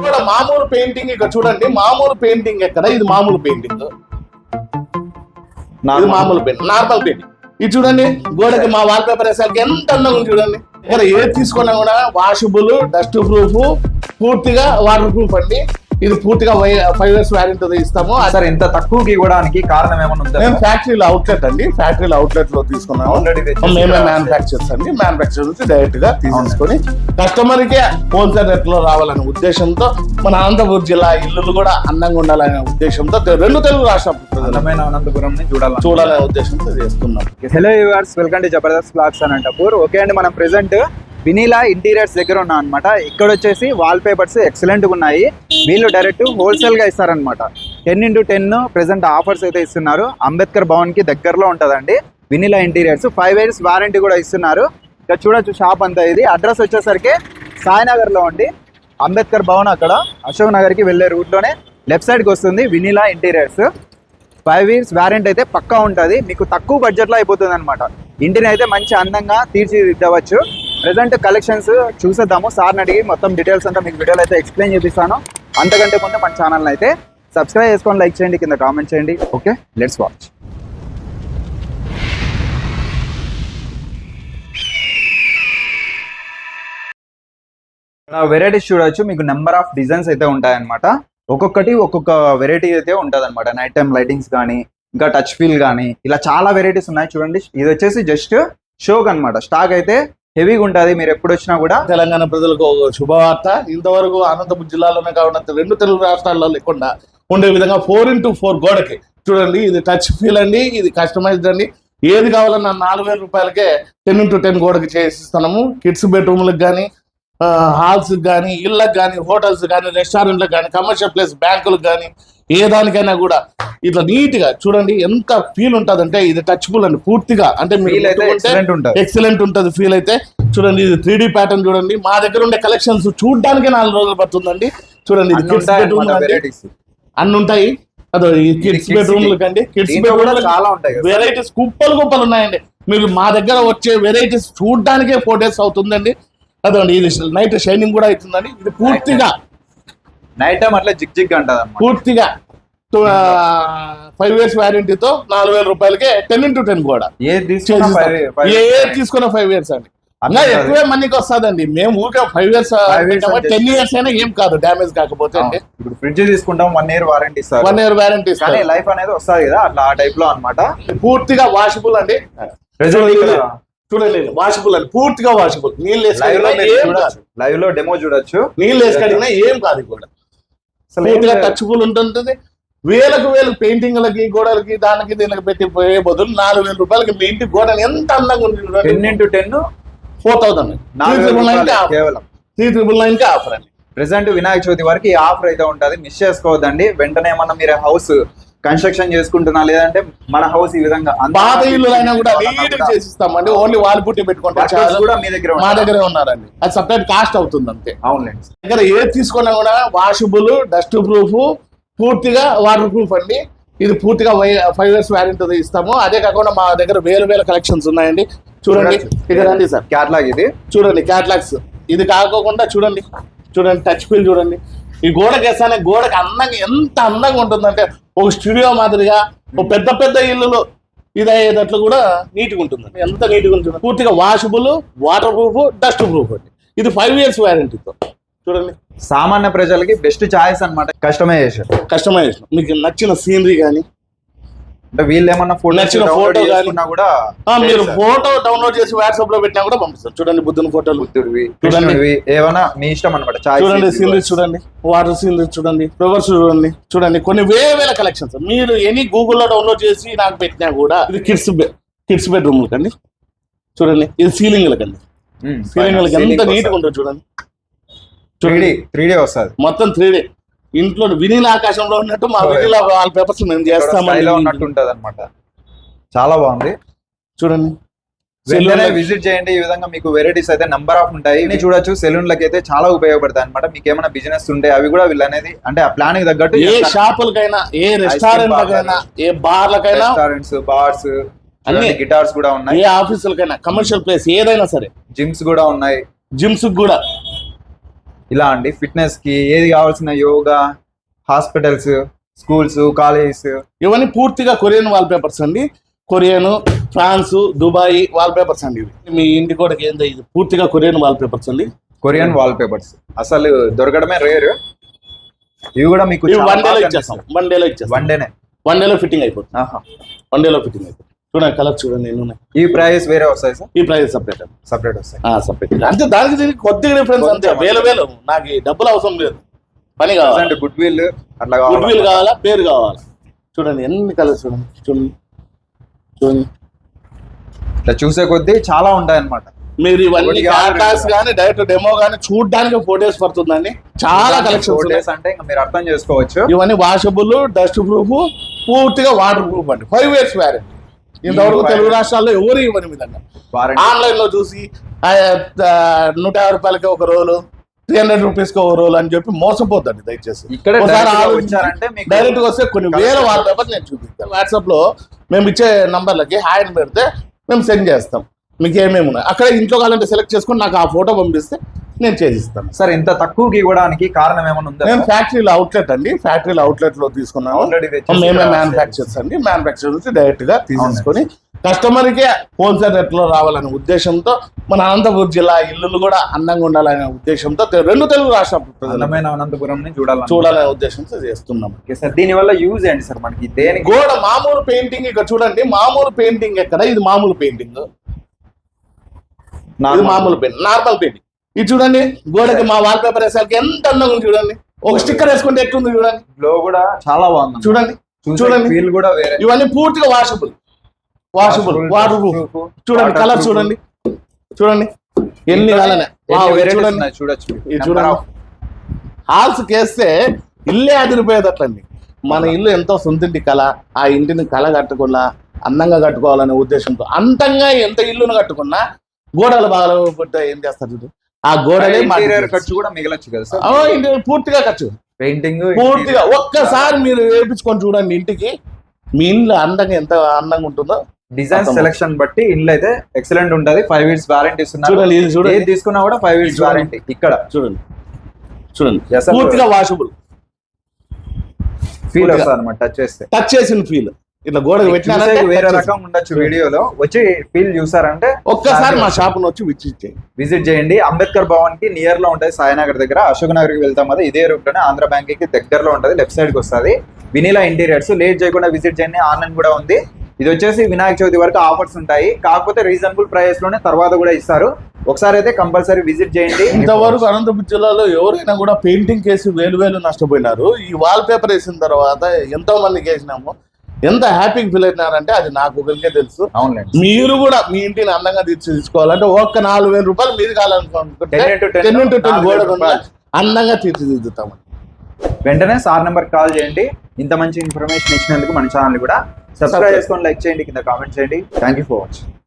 ఇక్కడ మామూలు పెయింటింగ్ ఇక్కడ చూడండి మామూలు పెయింటింగ్ ఎక్కడ? ఇది మామూలు పెయింటింగ్. ఇది మామూలు పెయింటింగ్ నార్మల్ పెయింటింగ్. ఇది చూడండి గోడకి మా వాల్ పేపర్ వేసారికి ఎంత అందంగా ఉంది చూడండి. ఇక్కడ ఏది తీసుకున్నా కూడా వాషబుల్ డస్ట్ ప్రూఫ్ పూర్తిగా వాటర్ ప్రూఫ్ అండి. ఇది పూర్తిగా ఫైవ్ ఇయర్స్ వారంటీ ఇస్తాము. సార్ ఇంత తక్కువకి ఇవ్వడానికి కారణం ఏమైనా ఉందా? మేము ఫ్యాక్టరీలో అవుట్లెట్ అండి. ఫ్యాక్టరీలో అవుట్లెట్లో తీసుకున్నాము. మేమే ఇక్కడ మ్యానుఫాక్చర్స్ అండి. మ్యానుఫాక్చర్ నుంచి డైరెక్ట్గా తీసేసుకొని కస్టమర్ కే హోల్సేల్ రేట్లో రావాలనే ఉద్దేశంతో మన అనంతపురం జిల్లా ఇల్లులు కూడా అందంగా ఉండాలనే ఉద్దేశంతో రెండు తెలుగు రాష్ట్ర అందమైన అనంతపురం చూడాలి చూడాలనే ఉద్దేశంతో చేస్తున్నాం. Hello viewers welcome to Jabardasth vlogs Anantapur. Okay అండి మనం ప్రెసెంట్ వినీలా ఇంటీరియర్స్ దగ్గర ఉన్నాం అనమాట ఇక్కడ వచ్చేసి వాల్ పేపర్స్ ఎక్సలెంట్గా ఉన్నాయి. వీళ్ళు డైరెక్ట్ హోల్సేల్గా ఇస్తారనమాట ten into ten present offers అయితే ఇస్తున్నారు. అంబేద్కర్ భవన్కి దగ్గరలో ఉంటుందండి. Vinila interiors five years warranty కూడా ఇస్తున్నారు. ఇక్కడ చూడొచ్చు షాప్ అంతా ఇది. అడ్రస్ వచ్చేసరికి సాయినగర్లో ఉండి అంబేద్కర్ భవన్ అక్కడ. అశోక్ నగర్కి వెళ్ళే రూట్లోనే లెఫ్ట్ సైడ్కి వస్తుంది Vinila interiors. Five years warranty అయితే పక్కా ఉంటుంది. మీకు తక్కువ బడ్జెట్లో అయిపోతుంది అనమాట ఇంటిని అయితే మంచి అందంగా తీర్చిదిద్దవచ్చు. ప్రజెంట్ కలెక్షన్స్ చూసేద్దాము. సార్ని అడిగి మొత్తం డీటెయిల్స్ అంతా మీకు వీడియోలో అయితే ఎక్స్ప్లెయిన్ చేపిస్తాను. అంతకంటే ముందు మన ఛానల్ అయితే సబ్స్క్రైబ్ చేసుకొని లైక్ చేయండి కింద కామెంట్ చేయండి. ఓకే లెట్స్ వాచ్ వెరైటీస్ చూడొచ్చు. మీకు నెంబర్ ఆఫ్ డిజైన్స్ అయితే ఉంటాయన్నమాట. ఒక్కొక్కటి ఒక్కొక్క వెరైటీ అయితే ఉంటుంది అనమాట నైట్ టైం లైటింగ్స్ కానీ ఇంకా టచ్ ఫీల్ కానీ ఇలా చాలా వెరైటీస్ ఉన్నాయి చూడండి. ఇది వచ్చేసి జస్ట్ షోక్ అన్నమాట. స్టాక్ అయితే హెవీగా ఉంటుంది మీరు ఎప్పుడు వచ్చినా కూడా తెలంగాణ ప్రజలకు ఒక శుభవార్త. ఇంతవరకు అనంతపురం జిల్లాలోనే కాకుండా రెండు తెలుగు రాష్ట్రాల్లో లేకుండా ఉండే విధంగా ఫోర్ ఇంటూ ఫోర్ గోడకి చూడండి. ఇది టచ్ ఫీల్ అండి ఇది కస్టమైజ్డ్ అండి. ఏది కావాలన్నా నాలుగు వేల రూపాయలకే టెన్ ఇంటూ టెన్ గోడకి చేసిస్తున్నాము కిడ్స్ బెడ్రూమ్లకు కానీ హాల్స్ కానీ ఇళ్ళకి కానీ హోటల్స్ కానీ రెస్టారెంట్లకు కానీ కమర్షియల్ ప్లేస్ బ్యాంకులకు కానీ ఏ దానికైనా కూడా ఇట్లా నీట్గా చూడండి ఎంత ఫీల్ ఉంటదంటే ఇది టచ్బుల్ అండి. పూర్తిగా అంటే ఎక్సలెంట్ ఉంటుంది. ఉంటది ఫీల్ అయితే. చూడండి ఇది త్రీ ప్యాటర్న్ చూడండి. మా దగ్గర ఉండే కలెక్షన్స్ చూడడానికి నాలుగు రోజులు పడుతుందండి. చూడండి ఇది కిడ్స్ బెడ్రూమ్. అన్ని ఉంటాయి. అదో ఈ కిడ్స్ బెడ్రూమ్. కండి కిడ్స్ బెడ్రూమ్ చాలా ఉంటాయి వెరైటీస్ కుప్పలు కుప్పలు ఉన్నాయండి. మీరు మా దగ్గర వచ్చే వెరైటీస్ చూడడానికే ఫోర్ డేస్ అవుతుందండి. అదండి ఇది నైట్ షైనింగ్ కూడా అవుతుందండి. ఇది పూర్తిగా నైట్ టైం అట్లా జిగ్ జిగ్ అంటది పూర్తిగా ఫైవ్ ఇయర్స్ వ్యారంటీతో నాలుగు వేల రూపాయలకే టెన్ ఇంటూ టెన్ కూడా. ఏ తీసుకున్న ఫైవ్ ఇయర్స్ అండి. అట్లా ఎక్కువే మనీకి వస్తుందండి. మేము ఊరికే ఫైవ్ ఇయర్స్ టెన్ ఇయర్స్ అయినా ఏం కాదు డ్యామేజ్ కాకపోతే అండి. ఇప్పుడు ఫ్రిడ్జ్ తీసుకుంటాం వన్ ఇయర్ వారంటీ ఇస్తారు. వన్ ఇయర్ వ్యారంటీ కానీ లైఫ్ అనేది వస్తుంది కదా అట్లా ఆ టైప్లో అనమాట పూర్తిగా వాషబుల్ అండి. చూడండి వాషబుల్ అండి పూర్తిగా వాషబుల్ నీళ్ళు లైవ్లో లైవ్ డెమో చూడొచ్చు. నీళ్ళు వేసుకడిగినా ఏం కాదు కూడా. పూర్తిగా. టచ్బుల్ ఉంటుంది వేలకు వేలు పెయింటింగ్లకి గోడలకి దానికి దీనికి పెట్టి పోయే బదులు నాలుగు వేల రూపాయలకి మీ ఇంటి గోడలు ఎంత అందంగా ఉంది ten into ten four thousand three నాలుగు త్రిబుల్ నైన్కి ఆఫర్ కేవలం. త్రీ త్రిబుల్ నైన్కి ఆఫర్ అండి. ప్రెసెంట్ వినాయక చవితి వరకు ఈ ఆఫర్ అయితే ఉంటది. మిస్ చేసుకోవద్దండి. వెంటనే ఏమన్నా మీరు హౌస్ కన్స్ట్రక్షన్ చేసుకుంటున్నా లేదంటే మన హౌస్ ఈ విధంగా పాత ఇల్లు అయినా కూడా నీట్ చేసిస్తామండి. ఓన్లీ వాల్ పుట్టి పెట్టుకుంటే. కూడా మీ దగ్గర మా. దగ్గరే ఉన్నారండి. అది సపరేట్ కాస్ట్ అవుతుంది అంతే అవునులేండి. దగ్గర ఏది తీసుకున్నా కూడా వాషబుల్ డస్ట్ ప్రూఫ్ పూర్తిగా వాటర్ ప్రూఫ్ అండి. ఇది పూర్తిగా ఫైవ్ ఇయర్స్ వ్యారంటీ ఇస్తాము. అదే కాకుండా మా దగ్గర వేలు వేల కలెక్షన్స్ ఉన్నాయండి. చూడండి. ఇక్కడ రండి సార్. క్యాట్లాగ్ ఇది. చూడండి క్యాట్లాగ్స్ ఇది కాకోకుండా చూడండి. చూడండి టచ్ ఫీల్ చూడండి. ఈ గోడకి వేస్తానే గోడకి అందంగా ఎంత అందంగా ఉంటుందంటే ఒక స్టూడియో మాదిరిగా ఒక పెద్ద పెద్ద ఇల్లులు ఇది అయ్యేటట్లు కూడా నీట్గా ఉంటుంది ఎంత నీట్గా ఉంటుంది. పూర్తిగా washable water proof dust proof అండి. ఇది ఫైవ్ ఇయర్స్ వ్యారంటీతో చూడండి. సామాన్య ప్రజలకి బెస్ట్ చాయిస్ అన్నమాట కస్టమైజేషన్ కస్టమైజేషన్ మీకు నచ్చిన సీనరీ కానీ అంటే వీళ్ళు ఏమన్నా ఫోటో గానీ. కూడా మీరు. ఫోటో డౌన్లోడ్ చేసి వాట్సాప్లో పెట్టినా కూడా పంపిస్తారు. చూడండి బుద్ధుని ఫోటోలు. బుద్ధుడివి చూడండి. కృష్ణుడివి ఏమైనా మీ ఇష్టం అనమాట చూడండి సీనరీ చూడండి. వాటర్ సీనరీ చూడండి. ఫ్లవర్స్ చూడండి. చూడండి. కొన్ని వేల వేల కలెక్షన్స్ మీరు ఎనీ గూగుల్లో డౌన్లోడ్ చేసి నాకు పెట్టినా కూడా ఇది కిడ్స్ కిడ్స్ బెడ్రూమ్ కండి. చూడండి. ఇది సీలింగ్ కండి. సీలింగ్ ఎంత నీట్గా ఉంటుంది చూడండి. త్రీ చూడండి. త్రీ డే వస్తుంది. మొత్తం త్రీ డే ఇంట్లో వినీల ఆకాశంలో ఉన్నట్టు మా వినీల వాల్ పేపర్స్ మేము చేస్తామని ఉన్నట్టు ఉంటది అనమాట చాలా బాగుంది. చూడండి. వెంటనే విజిట్ చేయండి. ఈ విధంగా మీకు వెరైటీస్ అయితే నంబర్ ఆఫ్ ఉంటాయి. ఇవి చూడొచ్చు. సెలూన్ లకి అయితే చాలా ఉపయోగపడతాయి అనమాట మీకు ఏమైనా బిజినెస్ ఉంటే అవి కూడా వీళ్ళు అనేది అంటే ఆ ప్లాన్ తగ్గట్టు ఏ షాపులకైనా ఏ రెస్టారెంట్లకైనా ఏ బార్లకైనా రెస్టారెంట్స్ బార్స్ అన్ని. గిటార్స్ కూడా ఉన్నాయి. ఏ ఆఫీసులకైనా కమర్షియల్ ప్లేస్ ఏదైనా సరే. జిమ్స్ కూడా ఉన్నాయి. జిమ్స్ కూడా. ఇలా అండి. ఫిట్నెస్కి ఏది కావాల్సిన యోగా హాస్పిటల్స్ స్కూల్స్ కాలేజెస్ ఇవన్నీ పూర్తిగా కొరియన్ వాల్ పేపర్స్ అండి. Korean France Dubai wall papers అండి ఇవి. మీ ఇంటి కూడా ఏందో ఇది. పూర్తిగా కొరియన్ వాల్ పేపర్స్ అండి. కొరియన్ వాల్ పేపర్స్ అసలు దొరకడమే రేర్. ఇవి కూడా మీకు వన్ డేలో ఇచ్చేస్తాం. వన్ డేలో ఇచ్చేస్తాం. వన్ డేనే వన్ డేలో ఫిట్టింగ్ అయిపోతుంది. వన్ డేలో ఫిట్టింగ్ అయిపోతుంది. చూడండి కలర్ చూడండి ఉన్నాయి? ఈ ప్రైస్ వేరే వస్తాయి సార్? ఈ ప్రైస్ సపరేట్ సపరేట్ వస్తాయి. సపరేట్ అంటే దానికి దీనికి కొద్దిగా డిఫరెన్స్ అంతే. వేల వేలు. నాకు డబ్బులు అవసరం లేదు. పని కావాలి. అంటే గుడ్ విల్ అట్లా గుడ్ విల్ కావాలి? పేరు కావాలా? చూడండి ఎన్ని కలర్స్ చూడండి? చూడండి. చూడండి. ఇట్లా చూసే కొద్దీ చాలా ఉంటాయి అనమాట మీరు ఇవన్నీ క్లాస్ కానీ డైరెక్ట్ డెమో కానీ చూడడానికి ఫోటోస్ పడుతుందండి. చాలా కలెక్షన్స్ ఉన్నాయి. అంటే ఇంకా మీరు అర్థం చేసుకోవచ్చు. ఇవన్నీ వాషబుల్ డస్ట్ ప్రూఫ్ పూర్తిగా వాటర్ ప్రూఫ్ అండి. ఫైవ్ ఇయర్స్ వ్యారంటీ ఇంతవరకు తెలుగు. రాష్ట్రాల్లో ఎవరు ఇవ్వని విధంగా? ఆన్లైన్లో చూసి నూట యాభై రూపాయలకి ఒక రోలు త్రీ హండ్రెడ్ రూపీస్కి ఒక రోల్ అని చెప్పి మోసపోద్దండి దయచేసి. డైరెక్ట్గా వస్తే కొన్ని వేల వాల్ పేపర్ నేను చూపిస్తాను. వాట్సాప్లో మేము ఇచ్చే నంబర్లకి హాయ్ అని పెడితే మేము సెండ్ చేస్తాం. మీకు ఏమేమి ఉన్నాయి? అక్కడ ఇంట్లో కావాలంటే సెలెక్ట్ చేసుకొని నాకు ఆ ఫోటో పంపిస్తే నేను చేసిస్తాను. సార్ ఇంత తక్కువకి ఇవ్వడానికి కారణం ఏమైనా ఉందా? నేను ఫ్యాక్టరీలో అవుట్లెట్ అండి. ఫ్యాక్టరీలో అవుట్లెట్లో తీసుకున్నాను ఆల్రెడీ మేమే మ్యానుఫ్యాక్చర్స్ అండి. మ్యానుఫ్యాక్చర్ నుంచి డైరెక్ట్గా తీసేసుకొని కస్టమర్ కే హోల్సేల్ రేట్లో రావాలనే ఉద్దేశంతో మన అనంతపురం జిల్లా ఇల్లులు కూడా అందంగా ఉండాలనే ఉద్దేశంతో రెండు తెలుగు రాష్ట్ర అందమైన అనంతపురం చూడాలి చూడాలనే ఉద్దేశంతో చేస్తున్నాం సార్ దీని వల్ల యూజ్ ఏంటి సార్ మనకి దేనికి గోడ మామూలు పెయింటింగ్ ఇక్కడ చూడండి. మామూలు పెయింటింగ్ ఎక్కడ? ఇది మామూలు పెయింటింగ్. మామూలు పెయింటింగ్ నార్మల్ పెయింటింగ్ ఇది చూడండి గోడకి మా వాల్ పేపర్ వేసరికి ఎంత అందంగా ఉంది చూడండి. ఒక స్టిక్కర్ వేసుకుంటే ఎట్లుంది చూడండి. గ్లో కూడా చాలా బాగుంది చూడండి చూడండి. ఫీల్ కూడా వేరే. ఇవన్నీ పూర్తిగా వాషబుల్ వాషబుల్ వాటర్ ప్రూఫ్ చూడండి కలర్. చూడండి. చూడండి ఎన్ని చూడండి. చూడొచ్చు ఇది చూడండి. హాల్స్ కేస్తే ఇల్లే అదిరిపోయేదట్లండి. మన ఇల్లు ఎంతో సొంతింటి కళ ఆ ఇంటిని కళ కట్టుకున్నా అందంగా కట్టుకోవాలనే ఉద్దేశంతో అంతంగా ఎంత ఇల్లును కట్టుకున్నా గోడలు బాగా ఏం చేస్తారు చూడు. ఆ గోడలే ఖర్చు కూడా మిగలొచ్చు కదా సార్? పూర్తిగా ఖర్చు. పెయింటింగ్ పూర్తిగా. ఒక్కసారి మీరు వేపించుకొని చూడండి ఇంటికి. మీ ఇల్లు అందంగా ఎంత అందంగా ఉంటుందో డిజైన్. సెలక్షన్ బట్టి ఇల్లు అయితే ఎక్సలెంట్ ఉంటది. ఫైవ్ ఇయర్స్ వారంటీ చూడండి ఇది ఏది చూడండి తీసుకున్నా కూడా ఫైవ్ ఇయర్స్ చూడండి. వారంటీ ఇక్కడ. చూడండి. చూడండి. పూర్తిగా వాషబుల్ ఫీల్. వస్తుంది అనమాట టచ్ చేస్తే. టచ్ చేసిన ఫీల్ ఇట్లా గోడకు పెట్టినారంటే చూసేకి వేరే రకం ఉండొచ్చు వీడియోలో. వచ్చి ఫీల్ చూసారంటే ఒక్కసారి మా షాప్ వచ్చి విజిట్ చేయండి. విజిట్ చేయండి. అంబేద్కర్ భవన్కి నియర్లో ఉంటుంది సాయినగర్ దగ్గర. అశోక్ నగర్కి వెళ్తాం కదా ఇదే రూట్లోనే ఆంధ్ర బ్యాంక్కి దగ్గరలో ఉంటుంది. లెఫ్ట్ సైడ్కి వస్తుంది. వినీలా ఇంటీరియర్స్ లేట్ చేయకుండా విజిట్ చేయండి. ఆన్లైన్ కూడా ఉంది. ఇది వచ్చేసి వినాయక చవితి వరకు ఆఫర్స్ ఉంటాయి. కాకపోతే రీజనబుల్ ప్రైస్లోనే తర్వాత కూడా ఇస్తారు. ఒకసారి అయితే కంపల్సరీ విజిట్ చేయండి. ఇంతవరకు అనంతపురం జిల్లాలో ఎవరైనా కూడా పెయింటింగ్ కేసి వేలు వేలు నష్టపోయినారు. ఈ వాల్ పేపర్ వేసిన తర్వాత ఎంతో మందికి వేసినాము. ఎంత హ్యాపీగా ఫీల్ అవుతున్నారంటే అది నాకు ఒకరికే తెలుసు. మీరు కూడా మీ ఇంటిని అందంగా తీర్చిదిద్దుకోవాలంటే ఒక్క నాలుగు వేల రూపాయలు మీరు కావాలనుకుంటే 10 into 10 టెన్ ఇంటూ టెన్ నాలుగు గోడ వేల రూపాయలు. అందంగా తీర్చిదిద్దుతామండి. వెంటనే సార్ నెంబర్ కాల్ చేయండి. ఇంత మంచి ఇన్ఫర్మేషన్ ఇచ్చినందుకు మన ఛానల్ కూడా సబ్స్క్రైబ్ చేసుకొని లైక్ చేయండి కింద కామెంట్ చేయండి. Thank you for watching